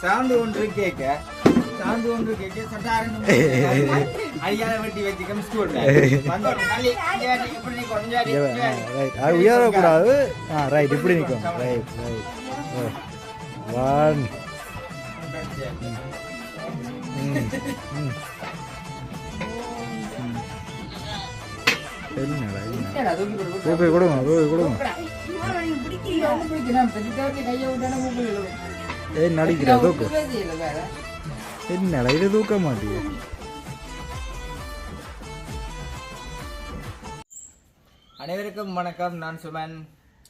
Sound ஒன்று கேட்க. கேட்க அடியால வெட்டி உயரக்கூடாது. ஆ ரைட் இப்படி நிற்கும் ரைட் ரைட் ஒன் என்னடா என்ன தூக்கி கொடுங்க தூக்கி கொடுங்க ஏன் நடிக்கிறா தூக்கு. என்னடா இது தூக்க மாட்டேங்குது அனைவருக்கும் வணக்கம் நான் சுமன்.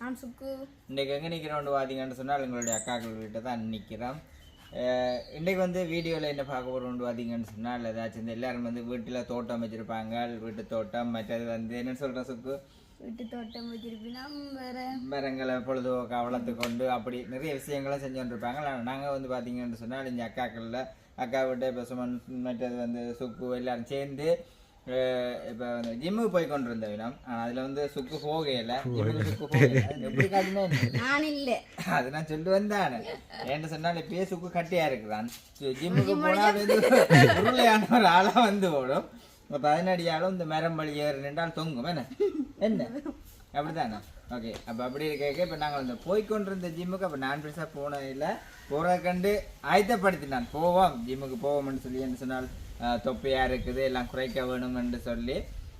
நான் சுக்கு. இன்றைக்கு எங்கே நிற்கிறோம் பார்த்தீங்கன்னு சொன்னால் எங்களுடைய அக்காக்கள் வீட்டை தான் நிற்கிறோம் இன்றைக்கு வந்து வீடியோவில் என்ன பார்க்க போகிறோம் பார்த்தீங்கன்னு சொன்னால் ஏதாச்சும் இந்த எல்லாரும் வந்து வீட்டில் தோட்டம் வச்சுருப்பாங்க வீட்டு தோட்டம் மற்றது வந்து என்ன சொல்கிற சுக்கு? வீட்டு தோட்டம் வச்சிருப்பினா வேற. மரங்களை பொழுதுபோக்கா வளர்த்து கொண்டு அப்படி நிறைய விஷயங்களை செஞ்சுட்டு இருப்பாங்க நாங்கள் வந்து பார்த்தீங்கன்னு சொன்னால் இந்த அக்காக்களில் அக்கா விட்டு இப்போ சுமன் மற்றது வந்து சுக்கு எல்லாரும் சேர்ந்து இப்போ வந்து ஜிம்முக்கு போய் கொண்டு இருந்தோம் வினம் அதில் வந்து சுக்கு போகையில எப்படி? நான் இல்ல. அது நான் சொல்லி வந்தானே ஏன்னு சொன்னால் இப்பயே சுக்கு கட்டியா இருக்கிறான் ஜி- ஜிம்முக்கு போனா வந்து உருளையான ஒரு ஆளா வந்து ஓடும். இப்போ பதினடி ஆளும் இந்த மரம் வழி ஏறு நின்றால் தொங்கும். என்ன? என்ன? அப்படிதானே ஓகே அப்போ அப்படி இருக்க இப்போ நாங்கள் வந்து போய்க்கொண்டிருந்த ஜிம்முக்கு அப்போ நான் பெருசாக போனதில்லை. போகிறத கண்டு ஆயத்தப்படுத்தினான். போவோம் ஜிம்முக்கு போவோம்னு சொல்லி என்ன சொன்னால் ஆஹ், தொப்பையா இருக்குது எல்லாம் குறைக்க வேணும்னு சொல்லி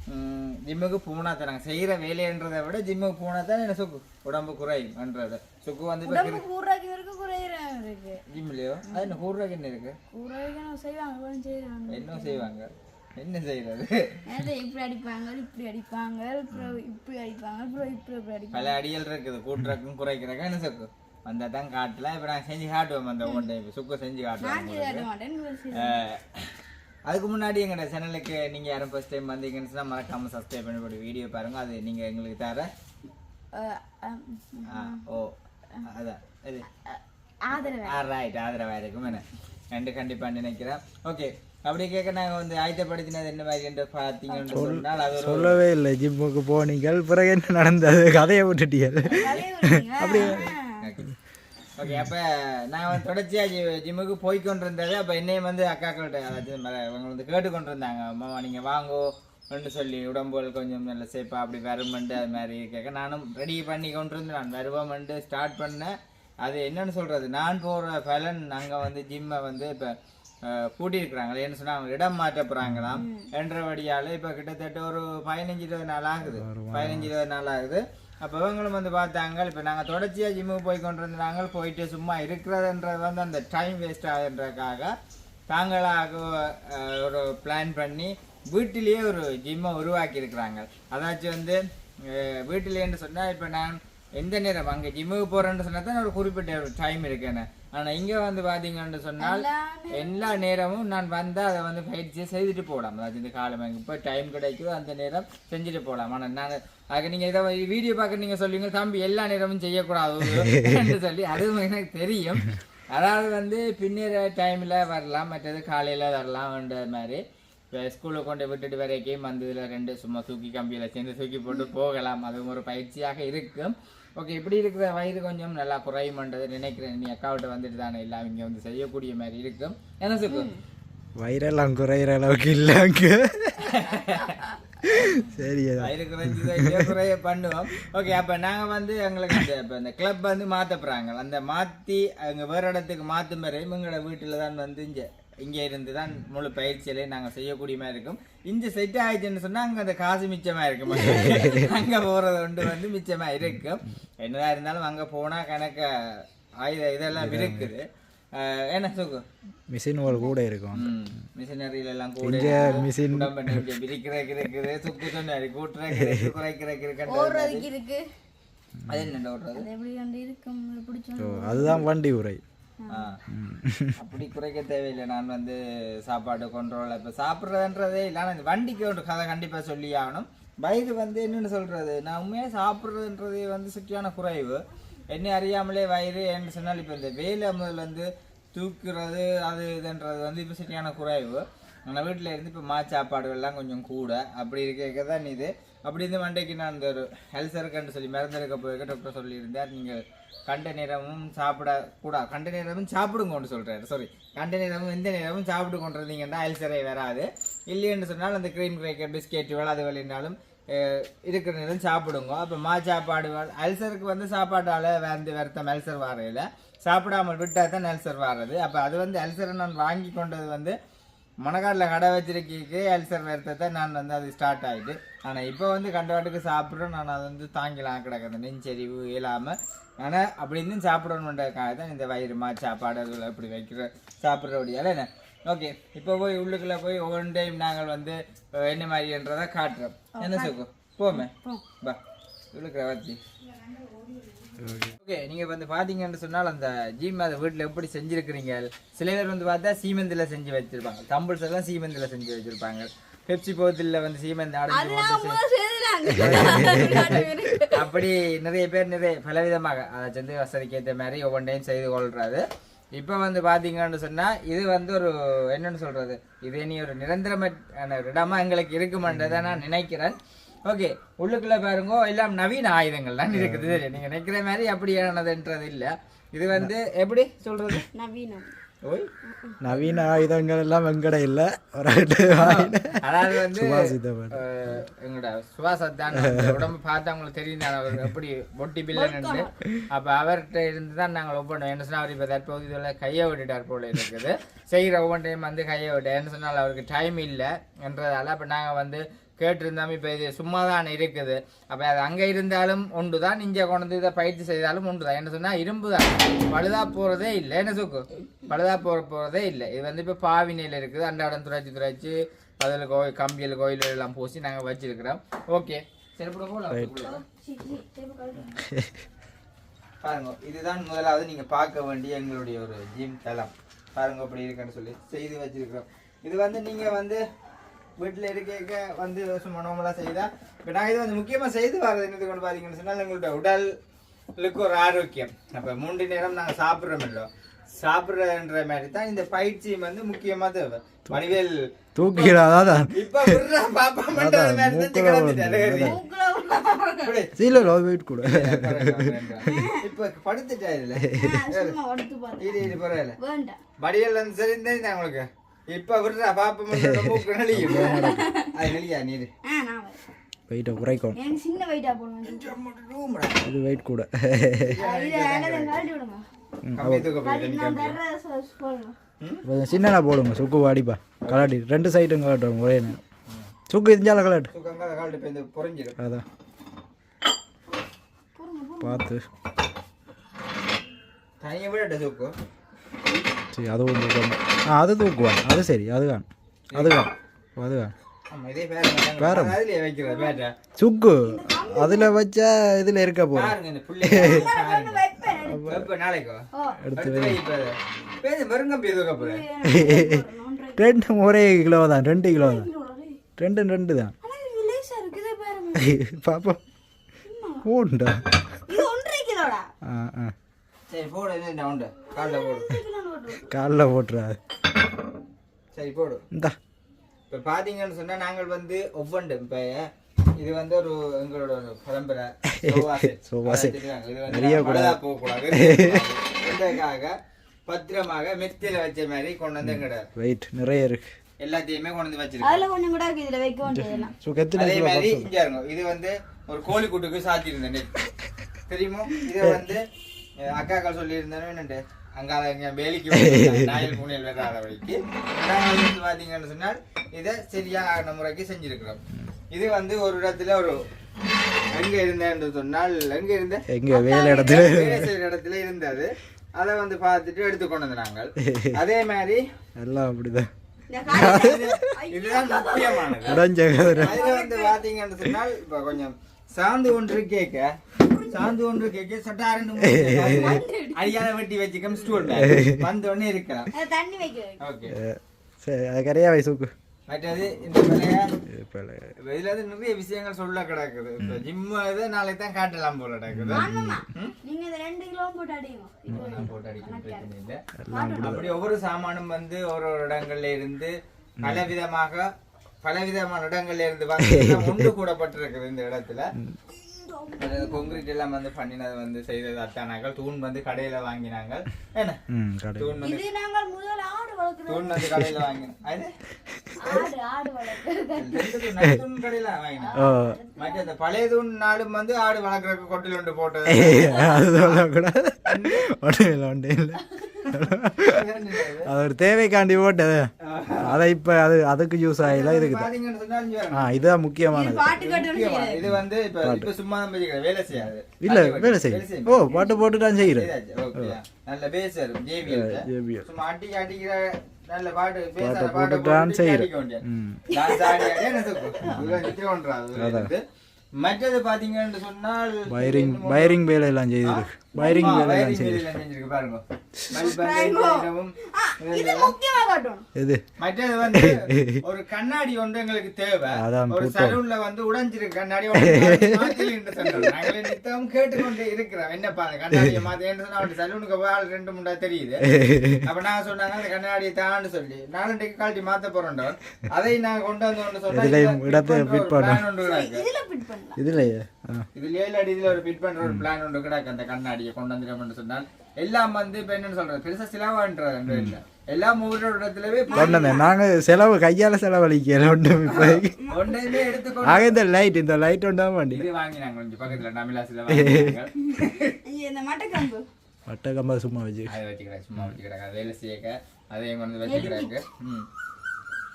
ம், ஜிம்முக்கு போனா தான் நாங்கள் செய்கிற வேலைன்றதை விட ஜிம்முக்கு போனா தான் என்ன சுக்கு உடம்பு குறையும்ன்றது சுக்கு வந்து ஜிம்லையோ அது என்ன கூடுறதுக்கு என்ன இருக்கு? என்ன செய்வாங்க? என்ன செய்யறது? இப்படி அடிப்பாங்க இப்படி அடிப்பாங்க இப்படி அடிப்பாங்க இப்படி பல அடியல் இருக்குது கூட்டுறக்கும் குறைக்கிறக்கும் என்ன சுக்கு? வந்தா தான் காட்டலாம் இப்போ நான் செஞ்சு காட்டுவோம் அந்த ஒன் டைம் சுக்கு செஞ்சு காட்டுவோம் அதுக்கு முன்னாடி எங்களோட சேனலுக்கு நீங்கள் யாரும் ஃபர்ஸ்ட் டைம் வந்தீங்கன்னு சொன்னால் மறக்காமல் சப்ஸ்கிரைப் பண்ணி போட்டு வீடியோ பாருங்க. அது நீங்கள் எங்களுக்கு தர. ஓ அதான் இது. ரைட் ஆதரவாக இருக்கும் என்ன? ரெண்டு கண்டிப்பாக நினைக்கிறேன். ஓகே அப்படி கேட்க நாங்கள் வந்து ஆயத்தப்படுத்தினது என்ன மாதிரி என்று பார்த்தீங்கன்னு சொன்னால் அது சொல்லவே இல்லை. ஜிம்முக்கு போனீங்கள். பிறகு என்ன நடந்தது? கதையை விட்டுட்டீங்க அப்படியே ஓகே அப்போ நான் வந்து தொடர்ச்சியாக ஜி ஜிம்முக்கு போய் கொண்டிருந்தது அப்போ என்னையும் வந்து அக்காக்கள்கிட்ட அதாவது அவங்க வந்து கேட்டு கொண்டு இருந்தாங்க அம்மா நீங்கள் வாங்கோ ன்னு சொல்லி உடம்புகள் கொஞ்சம் நல்ல சேஃபாக அப்படி வருமெண்டு அது மாதிரி கேட்க நானும் ரெடி பண்ணி கொண்டு இருந்து நான் வருவோமெண்டு ஸ்டார்ட் பண்ணேன். அது என்னன்னு சொல்கிறது நான் போகிற பலன் அங்கே வந்து ஜிம்மை வந்து இப்போ பூட்டியிருக்கிறாங்க ஏன்னு சொன்னால் அவங்க இடம் மாற்ற போகிறாங்களாம் என்றபடியால் இப்போ கிட்டத்தட்ட ஒரு பதினஞ்சு இருபது நாள் ஆகுது. பதினஞ்சு இருபது நாள் ஆகுது. அப்போ இவங்களும் வந்து பார்த்தாங்க இப்போ நாங்கள் தொடர்ச்சியாக ஜிம்முக்கு போய் கொண்டு இருந்தாங்க போயிட்டு சும்மா இருக்கிறதுன்றது வந்து அந்த டைம் வேஸ்ட் ஆகுன்றதுக்காக தாங்களாக ஒரு பிளான் பண்ணி வீட்டிலேயே ஒரு ஜிம்மை உருவாக்கி இருக்கிறாங்க அதாச்சும் வந்து வீட்டிலேன்னு சொன்னால் இப்போ நான் எந்த நேரம் அங்கே ஜிம்முக்கு போகிறேன்னு சொன்னால் தான் ஒரு குறிப்பிட்ட ஒரு டைம் இருக்குன்னு. ஆனால் இங்கே வந்து பார்த்தீங்கன்னு சொன்னால் எல்லா நேரமும் நான் வந்தால் அதை வந்து பயிற்சியை செய்துட்டு போகலாம். அதாவது இந்த காலம் இப்போ டைம் கிடைக்குதோ அந்த நேரம் செஞ்சுட்டு போகலாம். ஆனால் நான் அதுக்கு நீங்கள் இதை வீடியோ பார்க்க நீங்கள் சொல்லுவீங்க தம்பி எல்லா நேரமும் செய்யக்கூடாது சொல்லி அதுவும் எனக்கு தெரியும். அதாவது வந்து பின்னிற டைமில் வரலாம் மற்றது காலையில் வரலாம்ன்ற மாதிரி. இப்போ ஸ்கூலில் கொண்டு விட்டுட்டு வரைக்கும் இதில் ரெண்டு சும்மா தூக்கி கம்பியில் சேர்ந்து தூக்கி போட்டு போகலாம். அதுவும் ஒரு பயிற்சியாக இருக்கும். ஓகே இப்படி இருக்கிற வயிறு கொஞ்சம் நல்லா குறையுமன்றது நினைக்கிறேன். நீ அக்காவிட்ட வந்துட்டு தானே எல்லாம் இங்கே வந்து செய்யக்கூடிய மாதிரி இருக்கும். என்ன சுக்கு? வயிறெல்லாம் குறையிற அளவுக்கு இல்லை அங்கே. சரி வயிறு இல்லையோ குறைய பண்ணுவோம். ஓகே அப்போ நாங்கள் வந்து எங்களுக்கு இந்த இப்போ இந்த கிளப் வந்து மாற்ற போகிறாங்க அந்த மாற்றி அங்கே வேறு இடத்துக்கு மாற்றும் வரை எங்களோட வீட்டில் தான் வந்து இங்கே இங்கே இருந்து தான் முழு பயிற்சியிலே நாங்கள் செய்யக்கூடிய மாதிரி இருக்கும். இங்கே செட் ஆயிடுச்சுன்னு சொன்னால் அங்கே அந்த காசு மிச்சமாக இருக்கும் அங்கே போகிறது ஒன்று வந்து மிச்சமாக இருக்கும் என்னதான் இருந்தாலும் அங்கே போனால் கணக்க ஆயுத இதெல்லாம் இருக்குது. என்ன சுக்கு? மிஷின்கள் கூட இருக்கும். மிஷினரியில எல்லாம் கூட மிஷின் விரிக்கிறதுக்கு இருக்குது சுக்கு சொன்னாரு குறைக்கிறதுக்கு இருக்கு ஓடுறதுக்கு இருக்கு அது என்ன ஓடுறது? அதுதான் வண்டி உரை. அப்படி குறைக்க தேவையில்லை. நான் வந்து சாப்பாடு கொண்டோல இப்போ சாப்பிட்றதுன்றதே இல்லை. ஆனால் இந்த வண்டிக்கு ஒரு கதை கண்டிப்பாக சொல்லி ஆகணும். வயிறு வந்து என்னன்னு சொல்கிறது நான் உண்மையாக சாப்பிட்றதுன்றதே வந்து சுற்றியான குறைவு. என்ன அறியாமலே வயிறு என்ன சொன்னால் இப்போ இந்த வேலை முதல்ல வந்து தூக்குறது அது இதுன்றது வந்து இப்போ சரியான குறைவு. நம்ம வீட்டில் இருந்து இப்போ மா சாப்பாடுகள்லாம் கொஞ்சம் கூட. அப்படி இருக்க தான் இது. அப்படி இருந்து மண்டைக்கு நான் இந்த ஒரு ஹெல்சருக்குன்னு சொல்லி மருந்து எடுக்க போயிருக்க டாக்டர் சொல்லியிருந்தார். நீங்கள் கண்ட நேரமும் சாப்பிட கண்ட நேரமும் சாப்பிடுங்கன்னு சொல்கிறாரு சாரி கண்ட நேரமும் எந்த நேரமும் சாப்பிட்டு கொண்டிருந்தீங்கன்னா அல்சரே வராது. இல்லைன்னு சொன்னால் அந்த க்ரீம் கிரேக்கர் பிஸ்கெட் அது வழினாலும் இருக்கிற நேரம் சாப்பிடுங்க. அப்போ மா சாப்பாடு வ- அல்சருக்கு வந்து சாப்பாட்டால் வந்து வருத்தம் அல்சர் வரையில். சாப்பிடாமல் விட்டால் தான் அல்சர் வர்றது அப்போ அது வந்து அல்சரை நான் வாங்கி கொண்டது வந்து மணக்காட்டில் கடை வச்சிருக்கீக்கு அல்சர் வருத்தத்தை நான் வந்து அது ஸ்டார்ட் ஆகிட்டு ஆனால் இப்போ வந்து கண்டவாட்டுக்கு சாப்பிட்றோம். நான் அதை வந்து தாங்கிலாம் கிடக்குது. நெஞ்சரிவு இயலாமல் ஆனால் அப்படி இருந்தும் சாப்பிடணுன்றதுக்காக தான் இந்த வயிறு மா சாப்பாடு அதில் இப்படி வைக்கிற சாப்பிட்றபடியால் என்ன? ஓகே இப்போ போய் உள்ளுக்குள்ளே போய் ஒவ்வொரு டைம் நாங்கள் வந்து என்ன மாதிரின்றதை காட்டுறோம். என்ன சுகம் போமே. பா. உள்ளுக்குற வத்தி ஓகே. நீங்கள் வந்து பார்த்தீங்கன்னு சொன்னால் அந்த ஜிம் அதை வீட்டில் எப்படி செஞ்சுருக்கிறீங்க? சில பேர் வந்து பார்த்தா சீமெந்தில் செஞ்சு வச்சிருப்பாங்க. தம்பிள்ஸ் எல்லாம் சீமெந்தில் செஞ்சு வச்சிருப்பாங்க. பெப்சி போத்தில் வந்து சீமெந்த் அடைஞ்சு அப்படி நிறைய பேர் நிறைய பலவிதமாக அதை வந்து வசதிக்கு ஏற்ற மாதிரி ஒவ்வொன்றையும் செய்து கொள்றாரு. இப்போ வந்து பார்த்தீங்கன்னு சொன்னால் இது வந்து ஒரு என்னன்னு சொல்றது? இது இனி ஒரு நிரந்தரமான இடமா எங்களுக்கு இருக்குமென்றதை நான் நினைக்கிறேன். ஓகே உள்ளுக்குள்ள பாருங்க எல்லாம் நவீன ஆயுதங்கள் தான் இருக்குது. நீங்க நினைக்கிற மாதிரி அப்படியானதுன்றது இல்ல இது வந்து எப்படி சொல்றது? நவீனம். நவீன ஆயுதங்கள் எல்லாம் வெங்கட இல்ல. அதாவது வந்து எங்களோட சுவாசத்தான் உடம்பு பார்த்தா அவங்களுக்கு தெரியும் அவர் எப்படி பொட்டி பில்லன்னு அப்ப அவர்கிட்ட இருந்து தான் நாங்கள் ஒவ்வொன்றும் என்ன சொன்னா அவர் இப்போ தற்போது இதில் கையை விட்டுட்டார் போல இருக்குது. செய்கிற ஒவ்வொன்றையும் வந்து கையை விட்டு என்ன சொன்னால் அவருக்கு டைம் இல்லை என்றதால அப்போ நாங்கள் வந்து கேட்டிருந்தோம் இப்போ இது சும்மா தான் இருக்குது. அப்போ அது அங்கே இருந்தாலும் ஒன்று தான் இங்கே கொண்டு வந்து இதை பயிற்சி செய்தாலும் ஒன்று தான் என்ன சொன்னால் இரும்பு தான் பழுதா போகிறதே இல்லை. என்ன சுக்கு? பழுதா போகிற போகிறதே இல்லை. இது வந்து இப்போ பாவினையில் இருக்குது. அன்றாடம் துடைச்சி துடைச்சி அதில் கோயில் கம்பியில் கோயில் எல்லாம் பூசி நாங்கள் வச்சிருக்கிறோம். ஓகே. சரி பாருங்க இதுதான் முதலாவது நீங்க பார்க்க வேண்டிய எங்களுடைய ஒரு ஜிம் தளம். பாருங்க அப்படி இருக்குன்னு சொல்லி செய்து வச்சிருக்கிறோம். இது வந்து நீங்க வந்து வீட்டில் இருக்க வந்து சும்மா நார்மலாக செய்தா. இப்போ நாங்கள் இது வந்து முக்கியமாக செய்து வர்றது என்னது கொண்டு பார்த்தீங்கன்னு சொன்னால் எங்களோட உடலுக்கு ஒரு ஆரோக்கியம். அப்போ மூன்று நேரம் நாங்கள் சாப்பிட்றோம் இல்லோ சாப்பிட்றன்ற மாதிரி தான் இந்த பயிற்சி வந்து முக்கியமாக தேவை. வடிவேல் தூக்கிறாதான் இப்ப பாப்பா மட்டும் மாதிரி கூட. இப்ப படுத்துட்டா இதுல? சும்மா எடுத்து பார்த்தேன் இது இது பரவாயில்ல. வேண்டாம். வடிவேல் வந்து சரி இருந்தா உங்களுக்கு? இப்ப விடுறா பாப்பா. வெயிட்டை குறைக்கும் சின்ன வெயிட்டா இது வெயிட் கூட சின்னனா போடுங்க சுக்கு வாடிப்பா. கலாட்டி ரெண்டு சைடும் கலாட்டும் ஒரே சுக்கு இருந்தால கலாட்டு அதான். பார்த்து. தனியை விட தூக்கு சரி அது ஒன்று அது தூக்குவான் அது சரி அதுதான் ஆமா இதே பேர அதுலயே வைக்கிறது பேட்டை சுக்கு அதில் வச்சா இதில் இருக்க போறேன் ரெண்டு ஒரே கிலோ தான் ரெண்டு கிலோ தான் ரெண்டு ரெண்டு தான் ஆனா இது லேசா இருக்குது பாருங்க பாப்பா ஓண்டா இது ஒன்றரை கிலோடா ஆ ஆ சரி போடு என்ன உண்டு காலில் போடு ஒன்றரை கிலோன்னு போட்டுருவோம் காலில் போட்டுறாது சரி போடு. இந்தா. இப்போ பார்த்தீங்கன்னு சொன்னா நாங்கள் வந்து ஒவ்வொன்றும். இப்போ இது வந்து ஒரு எங்களோட ஒரு பரம்பரை. நிறைய போகக்கூடாது. இதுக்காக பத்திரமாக மெத்தியில வச்ச மாதிரி கொண்டு வந்து எங்கட வெயிட் நிறைய இருக்கு. எல்லாத்தையுமே கொண்டு வந்து வச்சிருக்கோம். அதுல கொஞ்சம் கூட இதுல வைக்க எத்தனை அதே மாதிரி இங்க இருங்க. இது வந்து ஒரு கோழி கூட்டுக்கு சாத்தியிருந்தேன். தெரியுமா? இதை வந்து அக்காக்கள் சொல்லியிருந்தேன் என்னண்டு? அங்கால இங்க வேலிக்கு நாயல் மூணியல் வராத வழிக்கு நாங்கள் வந்து பார்த்தீங்கன்னு சொன்னால் இதை சரியான முறைக்கு செஞ்சிருக்கிறோம். இது வந்து ஒரு இடத்துல ஒரு எங்க இருந்தேன்னு சொன்னால் எங்க இருந்த? எங்க வேலை இடத்துல. வேலை இடத்துல இருந்தது. அதை வந்து பார்த்துட்டு எடுத்து கொண்டு வந்து நாங்கள். அதே மாதிரி எல்லாம் அப்படிதான். இதுதான் முக்கியமானது. அதுல வந்து பாத்தீங்கன்னு சொன்னால் இப்ப கொஞ்சம் சாந்து ஒன்று கேட்க சாந்து ஒன்று கேட்க சட்டாரண்டு அடியால வெட்டி வச்சுக்கம் ஸ்டூல் வந்த உடனே இருக்கலாம். தண்ணி வைக்க. ஓகே. சரி அது கரையா வை சுக்கு. மற்றது இந்த இதுல வந்து நிறைய விஷயங்கள் சொல்ல கிடக்குது. இப்ப ஜிம் இது நாளைக்கு தான் காட்டலாம் போல கிடக்குது. நீங்க இந்த ரெண்டு கிலோ போட்டு அடிங்க. போட்டு அடிக்க பிரச்சனை இல்லை அப்படி ஒவ்வொரு சாமானும் வந்து ஒரு ஒரு இடங்கள்ல இருந்து பல விதமாக பலவிதமான இடங்கள்ல இருந்து வந்து ஒன்று கூடப்பட்டிருக்குது இந்த இடத்துல. கொங்கிரீட் எல்லாம் வந்து பண்ணினது வந்து செய்தது அத்தானாக்கள். தூண் வந்து கடையில வாங்கினாங்க. என்ன? கடை தூண் வந்து தூண் வந்து கடையில வாங்கினோம் தூண், கடையில வாங்கினோம் மற்ற அந்த பழைய தூண் நாளும் வந்து ஆடு வளர்க்குறதுக்கு கொட்டில் ஒன்று போட்டது. அது சொல்லக்கூடாது. ஒன்றும் இல்லை ஒன்றும் இல்லை அது ஒரு தேவைக்காண்டி போட்டது. அதை இப்போ அது அதுக்கு யூஸ் ஆகல இங்க ஆ. இதுதான் முக்கியமானது. இது வந்து இப்ப சும்மா வேலை செய்யாது. இல்லை வேலை செய்யும் ஓ பாட்டு போட்டு தான் okay. நல்ல. சும்மா அடிக்கிற நல்ல பாட்டு பேசாத பாட்டை ஆடி ஆடி என்ன மற்றது பாத்தீங்கன்னு சொன்னால் வயரிங் வயரிங் வேலை எல்லாம் செய்திருக்கு. வயரிங் வேலை எல்லாம் wiring செய்து வேலையெல்லாம் செஞ்சிருக்கு பாருங்க. இது மற்றது வந்து ஒரு கண்ணாடி ஒன்று எங்களுக்கு தேவை. ஒரு. சலூன்ல வந்து உடைஞ்சிருக்கு கண்ணாடி நித்தம் கேட்டுக்கொண்டு இருக்கிறோம். என்னப்பா அந்த கண்ணாடியை மாத்தேன்னு சொன்னா அவன் சலூனுக்கு போய் ஆள் ரெண்டு மூணா தெரியுது. அப்ப நாங்க சொன்னாங்க அந்த கண்ணாடியை தான்னு சொல்லி. நாலண்டைக்கு கழட்டி மாத்த போறோம் அதை நாங்க கொண்டு வந்து இடத்தை ஒன்று ஃபிட் இதுலையே? இதுல ஏழு அடி இதுல ஒரு ஃபிட் பண்ற ஒரு பிளான் ஒன்று கிடக்கு அந்த கண்ணாடியை கொண்டு வந்துட்டோம்னு சொன்னால். எல்லாம் வந்து இப்ப என்னன்னு சொல்றது? பெருசா சிலவான்றது இல்ல. எல்லாம் ஒவ்வொரு இடத்துலவே கொண்டு நாங்கள் செலவு கையால் செலவழிக்கல ஒன்றும் இப்போ. ஒன்றையுமே எடுத்துக்கொண்டு ஆக இந்த லைட் இந்த லைட் ஒன்றா வண்டி இது வாங்கினாங்க கொஞ்சம் பக்கத்துல. வாங்கினாங்க. இங்க இந்த மட்டக்கம்பு? வட்ட கம்பா சும்மா வச்சு. அதை வச்சுக்கிறாங்க சும்மா வச்சுக்கிறாங்க அது வேலை செய்யக்க அதையும் கொண்டு வந்து வச்சுக்கிறாங்க ம்.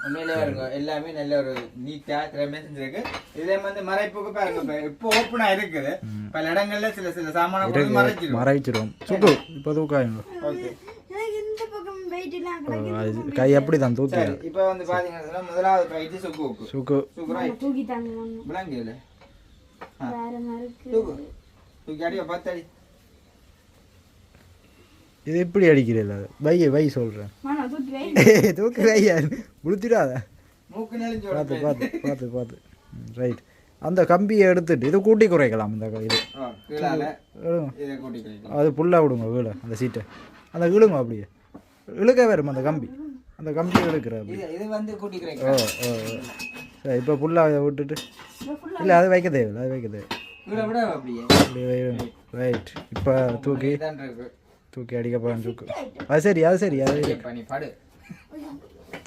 உண்மையிலே பாருங்க எல்லாமே நல்ல ஒரு நீட்டா திறமையா செஞ்சிருக்கு. இதே வந்து மறைப்புக்கு பாருங்க இப்ப இப்போ ஓப்பனா இருக்குது. பல இடங்கள்ல சில சில சாமான மறைச்சிடும். மறைச்சிடும். சுக்கு இப்போ தூக்காயுங்க ஓகே. எனக்கு இந்த பக்கம் வெயிட் எல்லாம் கிடக்கு. அது கை அப்படி தான் தூக்கி இப்போ வந்து பாத்தீங்கன்னா முதலாவது பயிற்சி சுக்கு சுக்கு. சுக்கு வேற மாதிரி இருக்கு தூக்கு. தூக்கி அடியா பத்து அடி. இது எப்படி அடிக்கிறீல்ல வைய வை சொல்கிறேன் தூக்கி மூக்கு நெளிஞ்சு பார்த்து. பார்த்து பார்த்து பார்த்து. ரைட் அந்த கம்பியை எடுத்துட்டு இது கூட்டி குறைக்கலாம் இந்த இது. இதை அது புல்லாக விடுங்க வீடு அந்த சீட்டை. அந்த இழுங்க அப்படியே. இழுக்க வரும் அந்த கம்பி. அந்த கம்பி இழுக்கிற அப்படி. இது இது வந்து கூட்டி ஓ ஓ ஓ. சரி இப்போ புல்லாக விட்டுட்டு. இல்லை அது வைக்க தேவையில்லை அது வைக்க தேவை. அப்படியே. ரைட் இப்போ தூக்கி. தூக்கி அடிக்க போகிறேன் சுக்கு அது சரி அது சரி அது சரி.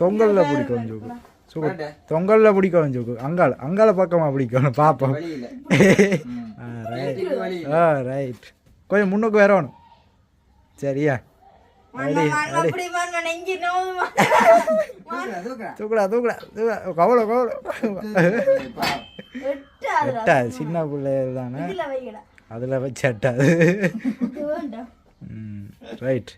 தொங்கல்ல பிடிக்கணும் சுக்கு சுக்கு படு. தொங்கல்ல பிடிக்கணும் சுக்கு அங்கால அங்கால பக்கமாக பிடிக்கணும் பார்ப்போம். ஆ ரைட் ஆ ரைட் கொஞ்சம் முன்னுக்கு வரணும். சரியா. தூக்குடா தூக்குடா. கவலை கவலை. எட்டாது. சின்ன பிள்ளைகள் தானே. அதில் வச்சு எட்டாது. ரைட்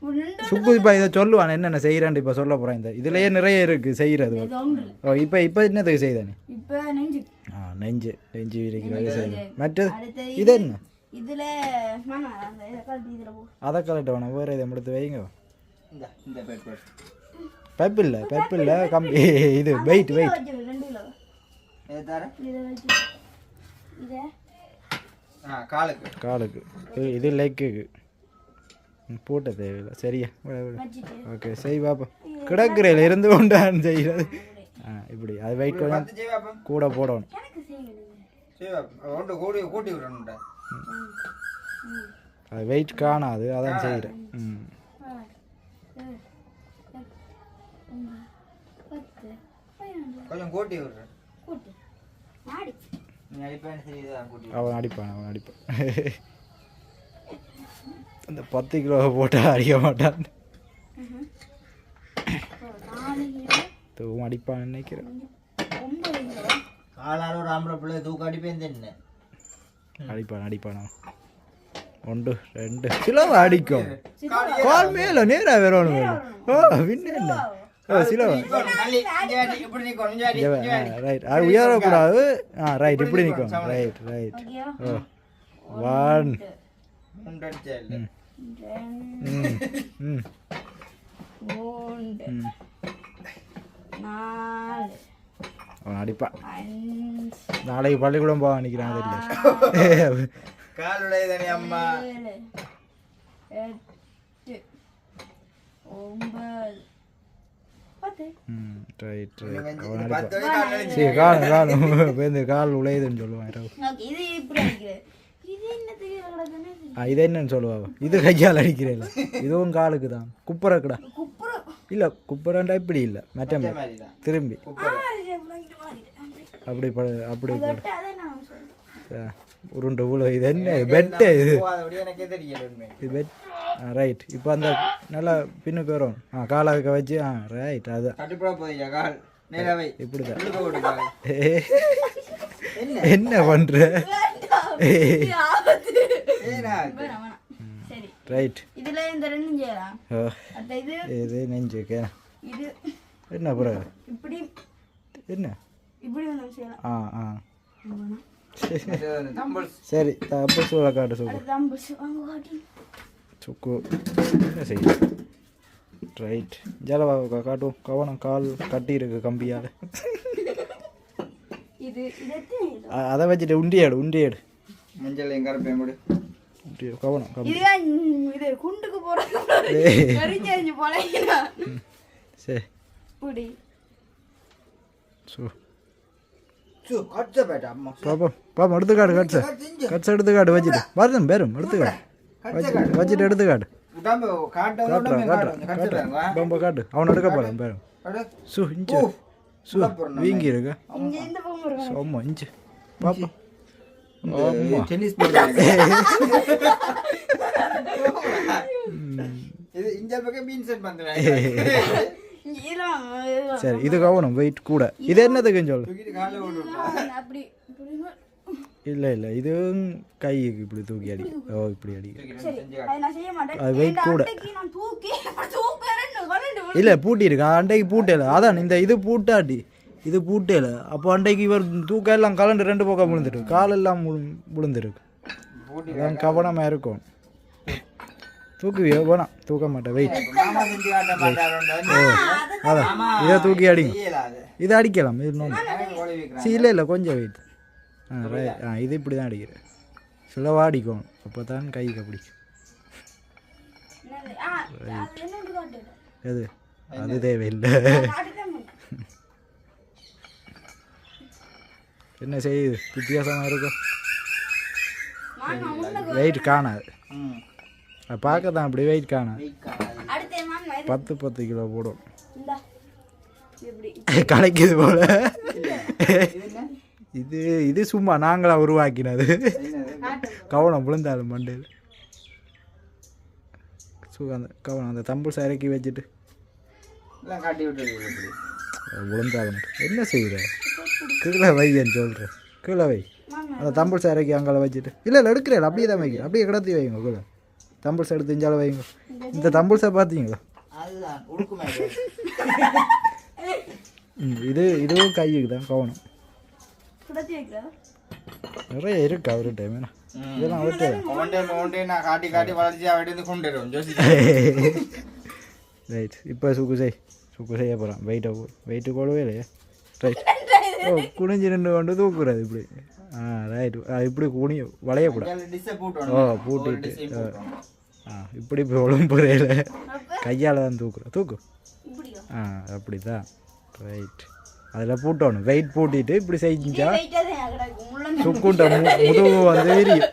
சுக்கு இப்போ இதை சொல்லுவான் என்னென்ன செய்கிறேன் இப்போ சொல்ல போகிறேன் இந்த. இதுலேயே நிறைய இருக்குது செய்கிறது ஓ இப்போ இப்போ என்னதுக்கு செய்தானே இப்ப நெஞ்சு. ஆ நெஞ்சு. நெஞ்சு விரிக்கிறது செய்யுது மற்றது இது என்ன? இதுல மாமா அந்த இதை கழட்டி இதுல போ. அதை கலட்ட வேணாம். வேறு இதை எடுத்து வைங்க. பைப் இல்லை பைப் இல்லை கம்பி. இது வெயிட் வெயிட் வச்சு ரெண்டு கிலோ. இதை தர. இதை வச்சு இதை ஆ, காலுக்கு. காலுக்கு. இது- இது லெக்குக்கு போட்ட தேவையில்லை சரியா? ஓகே செய் பாப்பா. கிடக்குறையில் இருந்து கொண்டான்னு செய்கிறது ஆ இப்படி. அது வெயிட் கொஞ்சம். கூட போடணும். அது வெயிட் காணாது அதான் செய்கிறேன் ம். கொஞ்சம் கூட்டி விடுறேன். அவன் அடிப்பான் அவன் அடிப்பான். அந்த பத்து கிலோ போட்டால் அடிக்க மாட்டான். தூவும் அடிப்பான்னு நினைக்கிறேன். ஒன்பது கிலோ ஆளால ஒரு ஆம்பளை பிள்ளை தூக்க அடிப்பேன் அடிப்பான் அடிப்பான். ஒன்று ரெண்டு. கிலோ அடிக்கும். கால் மேல நேரா வரணும் ஓ பின்ன என்ன? ஓ. ரைட் அது உயரக்கூடாது. ஆ ரைட் இப்படி நிற்கும் ரைட் ரைட் ஓ ஒன் அவன் அடிப்பான் நாளைக்கு பள்ளிக்கூடம் போக நிற்கிறான் தெரியல காலுடைய தனி அம்மா எட்டு ஒன்பது கால் உழையுதுன்னு சொல்லுவான் இரவு இது என்னன்னு சொல்லுவா? இது கையால் அடிக்கிறேன் இதுவும் காலுக்கு தான் குப்புறக்குடா இல்லை குப்புறண்டா இப்படி இல்லை. மற்ற. திரும்பி. அப்படி படு அப்படி படு அதை நான் சொல்றேன். ஆ, உருண்டு உள்ள இது என்ன? பெட்டு இது. இது பெட் ஆ ரைட் இப்போ அந்த நல்லா பின்னுக்கு வரும். ஆ காலை வைக்க வச்சு ஆ ரைட் அது. கட்டுப்பட போதீங்க கால். நேராவை. இப்படி தான் இழுக்க விடு கால். என்ன? என்ன ரைட் இதுல இந்த ரெண்டும் செய்யலாம் ஓ. அடுத்த இது. இது நெஞ்சுக்கு இது. என்ன இப்படி. என்ன? இப்படி வந்து செய்யலாம். ஆ ஆ. சரி தப்பு சூழ காட்டு சுக்கு சுக்கு. என்ன செய்ய? ரைட் ஜலவா காட்டும். கவனம் கால் கட்டி இருக்கு கம்பியால்? அதை வச்சுட்டு உண்டியாடு உண்டியாடு. மஞ்சள் கொடு. கவனம் கம்பி இதுதான் இது குண்டுக்கு போறது. எரிஞ்சு போனீங்கன்னா சரி இப்படி சு. பாப்போம் பாப்போம் வச்சுட்டு. வருதும் பேரும் எடுத்துக்காடு கச்ச காட்டு. வச்சுட்டு காட்டுறான் காட்டுறான் காட்டுறான். பம்ப காட்டு. அவன் எடுக்க போகிறான் பேரும். சு இஞ்சு. சு. வீங்கி இருக்கு இஞ்சு. பாப்போம் இந்த டென்னிஸ். இது இந்த பக்கம் மீன் செட் இதெல்லாம் சரி இது கவனம் வெயிட் கூட இது. அப்படி இப்படி இல்லை இல்லை இதுவும் கைக்கு இப்படி தூக்கி அடி ஓ இப்படி அடிக்க தூக்கிட்டு சரி செஞ்சு அதை நான் செய்ய மாட்டேன் அது weight இந்த கூட. அட்டைக்கு நான் தூக்கி தூக்குறேன்னு கலண்டு இல்லை பூட்டி இருக்கு அண்டைக்கு பூட்டல அதான் இந்த இது பூட்டாட்டி இது பூட்டல அப்போ அண்டைக்கு இவர் தூக்க எல்லாம் கலண்டு ரெண்டு பக்கம் விழுந்துருக்கு காலெல்லாம் விழு- விழுந்துருக்கு. அதான் கவனமாக இருக்கும் தூக்குவியோ? வேணாம். தூக்க மாட்டேன். வெயிட் மாட்டாருன்றது. அதான். இதை தூக்கி அடிங்க. அது. இதை அடிக்கலாம். இது வைக்கிறாங்க. சரி இல்லை இல்லை கொஞ்சம் வெயிட் ஆ ரைட் ஆ இது இப்படி தான் அடிக்கிறேன் சிலவா அடிக்கணும் அப்போ தான் கைக்கு என்னன்னு காட்டு எது? அது தேவையில்லை. என்ன செய்யுது வித்தியாசமாக இருக்கும் வெயிட் காணாது. அது பார்க்க தான் அப்படி வெயிட் காணாது. பத்து பத்து கிலோ போடும். கலைக்குது போல. இது என்ன? இது இது சும்மா நாங்களா உருவாக்கினது. கவனம் விழுந்தாலும் மண்டையில். சுகம் கவனம் அந்த தம்பு இறக்கி வச்சுட்டு. விழுந்தாலும் என்ன செய்கிற கீழே வையன்னு சொல்கிறேன் கீழே வை. அந்த தம்பிள்ஸ் இறக்கி அங்கே வச்சுட்டு. இல்லை இல்லை எடுக்கிறேன். அப்படியே தான் வைக்க அப்படியே கிடத்தி வைங்க கீழே. தம்பிள்ஸ் எடுத்து இஞ்சால வைங்க இந்த தம்பிள்ஸை பார்த்தீங்களா இது இதுவும் கையுக்கு தான் கவனம். குடத்தி வைக்கிற? நிறைய இருக்கு அவரு டைம் ம். இதெல்லாம் அவர்கிட்ட. நான் காட்டி காட்டி வளர்ச்சி வந்து கொண்டு வருவோம் ஜோசி ரைட் இப்போ சுக்கு செய். சுக்கு செய்ய போகிறான் வெயிட்டை வெயிட்டு போடவே இல்லையே. ரைட் ஓ குனிஞ்சு நின்று கொண்டு தூக்குறது இப்படி. ஆ ரைட் இப்படி குனி வளையக்கூடாது. ஓ போட்டு பூட்டிட்டு. ஆ. இப்படி இப்போ உடம்புறையில் கையால் தான் தூக்குறோம் தூக்கு. ஆ அப்படி தான் ரைட் அதில் பூட்டணும். வெயிட் பூட்டிட்டு இப்படி செஞ்சா சுக்குண்ட முதுகு வந்து விரியும்.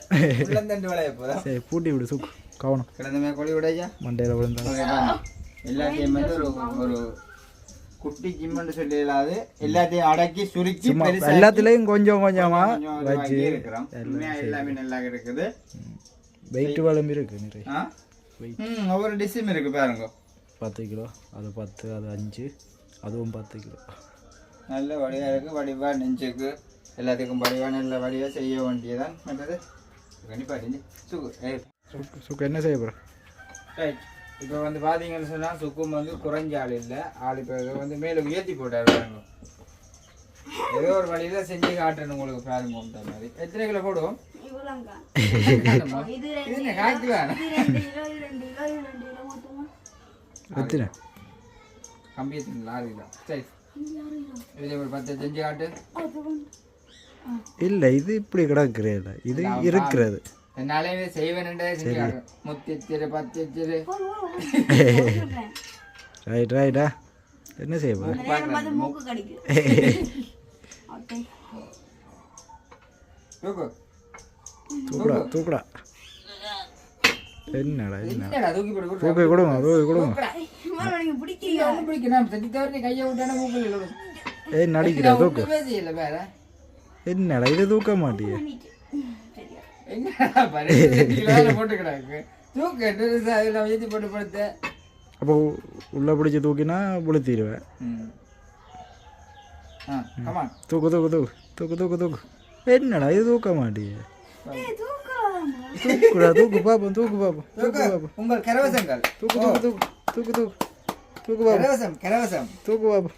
சரி பூட்டி விடு சுக்கு. கவனம். கிடந்தமே கொழி விடையா மண்டையில் விழுந்தா எல்லாத்தையும் ஒரு குட்டி ஜிம்னு சொல்லிடலாது. எல்லாத்தையும் அடக்கி சுருக்கி எல்லாத்துலேயும் கொஞ்சம் கொஞ்சம் வச்சு எல்லாமே நல்லா இருக்குது. வெயிட் வளம் இருக்கு நிறைய. ஒவ்வொரு டிஷ்ஷும் இருக்கு பாருங்க. பத்து கிலோ அது பத்து அது அஞ்சு அதுவும் பத்து கிலோ. நல்ல வடிவா இருக்கு வடிவா நெஞ்சுக்கு. எல்லாத்துக்கும் வடிவா நல்ல வடிவா செய்ய வேண்டியதான் மற்றது கண்டிப்பாக சுக்கு சுக்கு என்ன செய்ய போகிற ரைட் இப்போ வந்து பார்த்தீங்கன்னு சொன்னால் சுக்கும் வந்து குறைஞ்ச ஆள் இல்லை. ஆள் இப்போ வந்து மேலே உயர்த்தி போட்டார் ஏதோ ஒரு வழியில் செஞ்சு காட்டுறேன் உங்களுக்கு பாருங்க இந்த மாதிரி. எத்தனை கிலோ போடுவோம் கிலோ மொத்தமா? எத்தனை? சரி. ஆறு கிலோ. இதில் ஒரு பத்து செஞ்சு காட்டு. இல்லை இது இப்படி கிடக்குறேல இது இருக்கிறது. என்னாலே இதை செய்வேன்ன்றே செஞ்சு காட்டுறேன் முத்தி எச்சிரு பத்து எச்சிரு சொல்றேன் ரைட் ரைட்டா என்ன மூக்கு தூக்குடா தூக்குடா. என்னடா என்னடா தூக்கி போடு. தூக்கி தூக்கி நீங்க. நான் தட்டி கையை விட்டானா மூக்குல. ஏய் நடிக்கிறா தூக்கு. செய்யல வேற. என்னடா இது தூக்க மாட்டியே? என்னடா பாரு, போட்டு கிடக்கு. தூக்கு, அதுல உயர்த்தி போட்டு படுத்த. அப்போ உள்ள பிடிச்சி தூக்கினா புளுத்திடுவேன். தூக்கு தூக்கு தூக்கு தூக்கு தூக்கு தூக்கு. என்னடா இது தூக்க மாட்டியே? தூக்குடா தூக்கு பாப்போம் தூக்கு பாப்போம் தூக்கு தூக்கு, பாப்போம். உங்கள் கரவசங்கள். தூக்கு தூக்கு தூக்கு தூக்கு தூக்கு தூக்கு பாப்போம். கரவசம் கரவசம். தூக்கு பாப்போம்.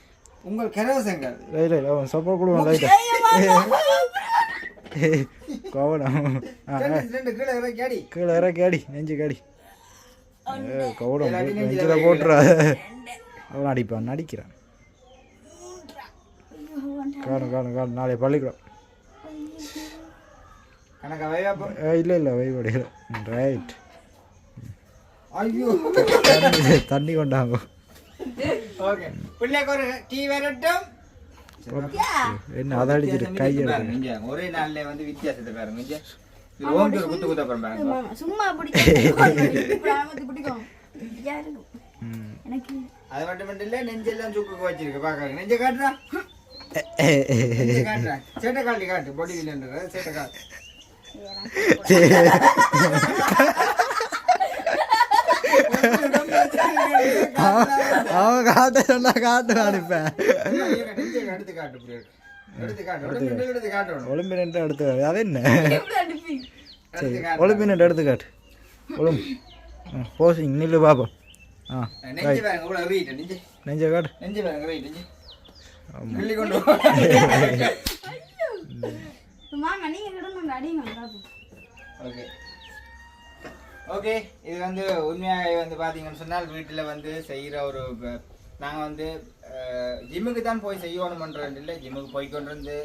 உங்கள் கரவசங்கள். ரைட் ரைட் அவன் சப்போர்ட் கொடுவான் ரைட்டா? ரெண்டு கீழே இறக்கி அடி நெஞ்சு கடி. எல்லாத்தையும் நெஞ்சில போட்டுறா. அவன் அடிப்பான் நடிக்கிறான். காணும் காணும் காணும் நாளை பள்ளிக்கூடம். இல்லை இல்லை வைபடியில் ரைட் ஐயோ. தண்ணி தண்ணி கொண்டாங்க. ஓகே. பிள்ளைக்கு ஒரு டீ வரட்டும். என்ன அதை அடிச்சிட்டு கை பாருங்க, எடுத்து இங்க ஒரே நாள்ல வந்து வித்தியாசத்தை பாருங்க குத்து குத்த பாருங்க. மாமா, சும்மா பிடிக்கும். அது மட்டும் இல்ல நெஞ்செல்லாம் தூக்கு வச்சிருக்கு. பாக்காங்க நெஞ்ச காட்டுறா. சேட்டை காட்டி காட்டு. பொடி இல்லைன்ற சேட்டை காட்டு. அவன் காட்ட சொன்னா காட்டு அனுப்பேன் எடுத்து காட்டு இருக்கு. எடுத்து காட்டு. அது என்ன? சரி ஒலிம்பி நின்று எடுத்து காட்டு. ஒலிம்பு போசிங் நில்லு பாப்போம். ஆ நெஞ்சு காட்டு. மாமா நீங்க அடிங்க பாப்போம் ஓகே. ஓகே இது வந்து உண்மையாக வந்து பார்த்தீங்கன்னு சொன்னால் வீட்டில் வந்து செய்கிற ஒரு நாங்கள் வந்து ஜிம்முக்கு தான் போய் செய்யணுமன்றது இல்லை ஜிம்முக்கு போய் கொண்டு வந்து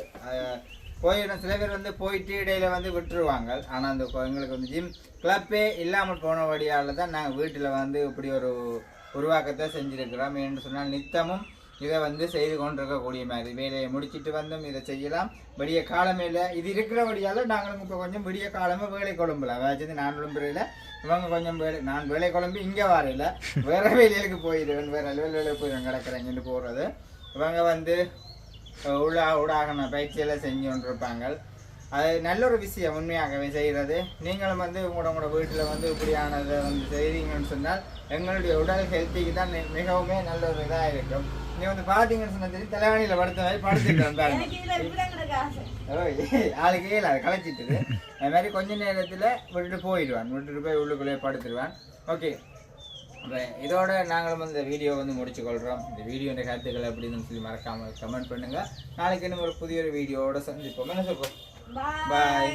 போயிடும் சில பேர் வந்து போயிட்டு இடையில வந்து விட்டுருவாங்க. ஆனால் அந்த எங்களுக்கு வந்து ஜிம் கிளப்பே இல்லாமல் போன வழியால் தான் நாங்கள் வீட்டில் வந்து இப்படி ஒரு உருவாக்கத்தை செஞ்சுருக்கிறோம். என்று சொன்னால் நித்தமும் இதை வந்து செய்து கொண்டிருக்கக்கூடிய மாதிரி. வேலையை முடிச்சிட்டு வந்தும் இதை செய்யலாம். விடிய காலமே இல்லை. இது இருக்கிற நாங்களும் இப்போ கொஞ்சம் விடிய காலமே வேலை குழம்புல. அதாவது நான் விளம்புறையில் இவங்க கொஞ்சம் வேலை நான் வேலை குழம்பு இங்கே வரையில வேற வேலைகளுக்கு போயிடுவேன். வேற வேலையில் போயிடுவேன் கிடக்குறேங்கன்னு போகிறது இவங்க வந்து அஹ், உடாகன பயிற்சியெல்லாம் செஞ்சு கொண்டிருப்பாங்க. அது நல்ல ஒரு விஷயம் உண்மையாகவே செய்கிறது நீங்களும் வந்து உங்களோட உங்களோட வீட்டில் வந்து இப்படியானதை வந்து செய்கிறீங்கன்னு சொன்னால் எங்களுடைய உடல் ஹெல்த்திக்கு தான் மி- மிகவுமே நல்ல ஒரு இதாக இருக்கும். நீ வந்து பார்த்தீங்கன்னு சொன்னா தலைவாணியில் படுத்த மாதிரி படுத்துட்டு வந்தாங்க. ஆளுக்கு ஏழு அது களைச்சிட்டுது அது மாதிரி கொஞ்ச நேரத்தில் விட்டுட்டு போயிடுவான். விட்டுட்டு போய் உள்ளுக்குள்ளே படுத்துடுவான் ஓகே அப்போ இதோட நாங்களும் இந்த வீடியோ வந்து முடிச்சு கொள்கிறோம் இந்த வீடியோட கருத்துக்கள் எப்படின்னு சொல்லி மறக்காமல் கமெண்ட் பண்ணுங்க. நாளைக்கு இன்னும் ஒரு புதிய ஒரு வீடியோவோட சந்திப்போம். என்ன சொல்றோம்? பாய்